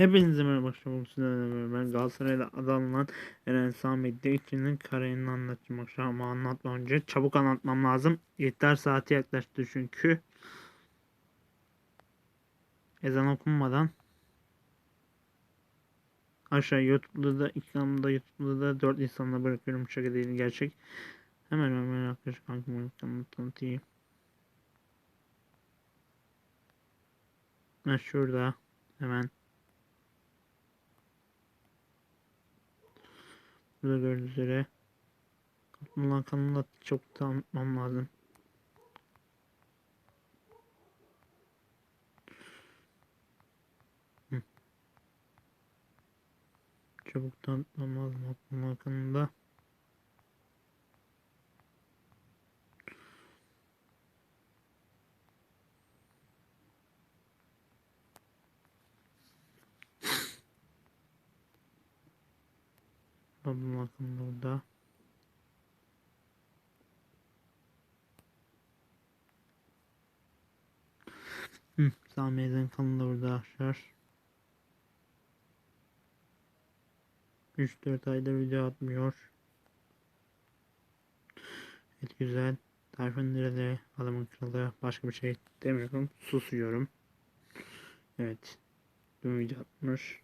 Hepinize merhaba. Sizlerle ben Galatasaray'da adı alınan Eren Sami Dekçi'nin kariyerini anlatacağım arkadaşlar ama anlatmadan önce çabuk anlatmam lazım. İftar saati yaklaştı çünkü. Ezan okunmadan aşağı YouTube'da da ilk kanalımda YouTube'da da 4 insanla bırakıyorum şaka değil gerçek. Hemen hemen arkadaşlar kankımı tanıtayım. Ha şurada hemen Burada gördüğünüz üzere Kaplumbağa kanalını çok tanıtmam lazım. Hı. Çabuk tanıtmam lazım Kaplumbağa kanalında. Kaplumbağa kanalı orada. Hı, Sami Ezen kanalı orada arkadaşlar. 3-4 aydır video atmıyor. Evet güzel. Tayfun nerede? Adamın kralı. Başka bir şey demiyorum. Susuyorum. Evet. Dün video atmış.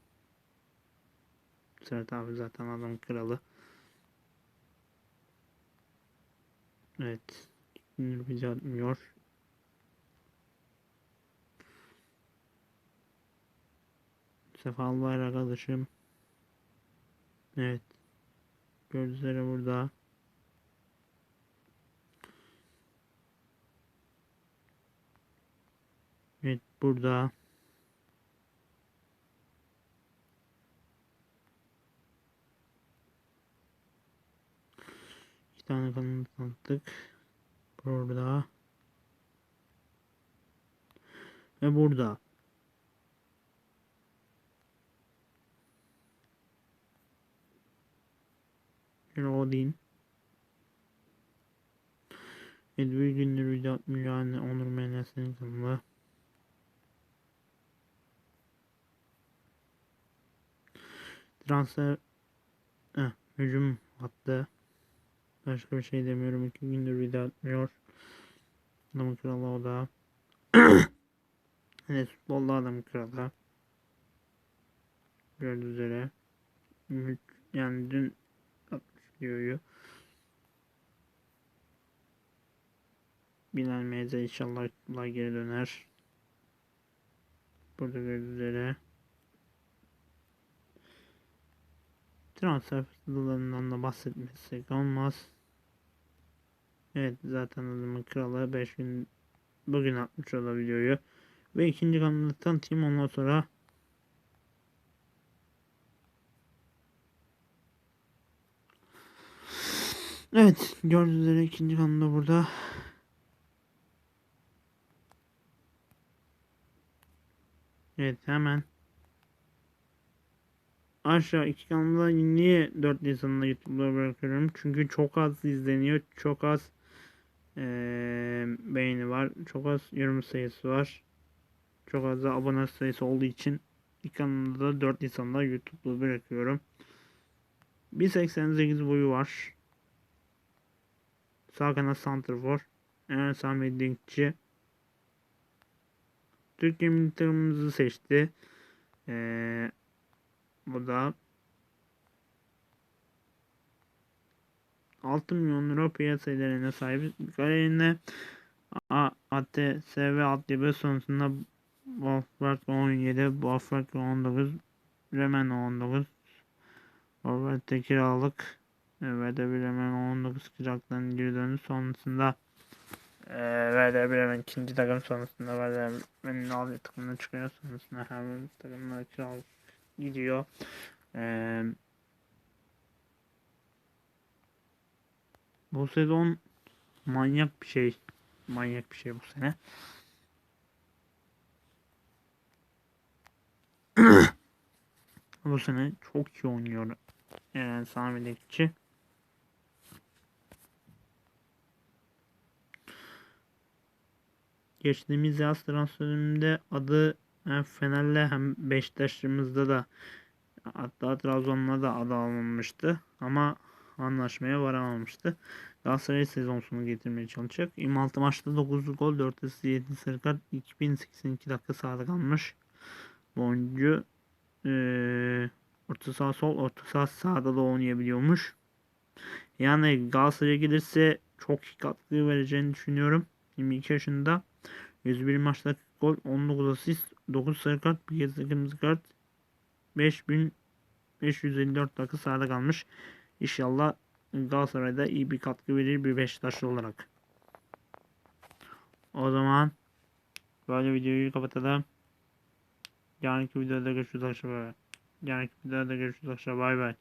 Serhat abi zaten adamın kralı. Evet. Video atmıyor. Sefalı var arkadaşım. Evet. Gördüğünüz burada. Evet burada. Tane kanal tanıttık. Burada. Ve burada. Evet bir gündür atmıyor yani Onur Menes'in kanalı. Transfer eh, hücum hattı. Başka bir şey demiyorum. İki gündür video atmıyor. Adamın kralı o da. futbolda adamın kralı. Gördüğünüz üzere. Yani dün atmış videoyu. Bilal Meyze inşallah geri döner. Burada gördüğünüz üzere. Transfer fırsatlarından da bahsetmezsek olmaz. Evet zaten adamın kralı 5 gün bugün atmış o da videoyu. Ve ikinci kanalı tanıtayım ondan sonra Evet gördüğünüz üzere ikinci kanalı burada. Evet hemen aşağı iki kanalda niye 4 Nisan'da YouTube'da bırakıyorum? Çünkü çok az izleniyor. Çok az ee, beğeni var. Çok az yorum sayısı var. Çok az da abone sayısı olduğu için ilk kanalda da 4 Nisan'da YouTube'da bırakıyorum. 1.88 boyu var. Sağ kanat Santrfor. Eren Sami Dinkçi. Türkiye milli seçti. Ee, bu da 6 milyon euro piyasa değerine sahip kariyerine ATSV altyapı sonrasında Wolfsburg 17, Wolfsburg 19, Bremen 19, Wolfsburg'da kiralık ve de Bremen 19 kiralıktan geri döndü. Sonrasında e, Werder Bremen ikinci takım sonrasında Werder Bremen'in aldığı takımına çıkıyor. Sonrasında her takımına kiralık gidiyor. Ee, bu sezon manyak bir şey. Manyak bir şey bu sene. bu sene çok iyi oynuyor Eren Sami Lekçi. Geçtiğimiz yaz transferinde adı hem Fener'le hem Beşiktaş'ımızda da hatta Trabzon'la da adı alınmıştı. Ama anlaşmaya varamamıştı. Galatasaray sezon sonu getirmeye çalışacak. 26 maçta 9 gol, 4 asist, 7 sarı kart, 2082 dakika sahada kalmış. Bu eee orta saha sol, orta saha sağda da oynayabiliyormuş. Yani Galatasaray'a gelirse çok katkı vereceğini düşünüyorum. 22 yaşında. 101 maçta 40 gol, 19 asist, 9 sarı kart, bir kez kırmızı kart. 5554 dakika sahada kalmış. İnşallah Galatasaray'da iyi bir katkı verir bir Beşiktaşlı olarak. O zaman böyle videoyu kapatalım. Yarınki videoda görüşürüz arkadaşlar. Yarınki videoda görüşürüz arkadaşlar. Bay bay.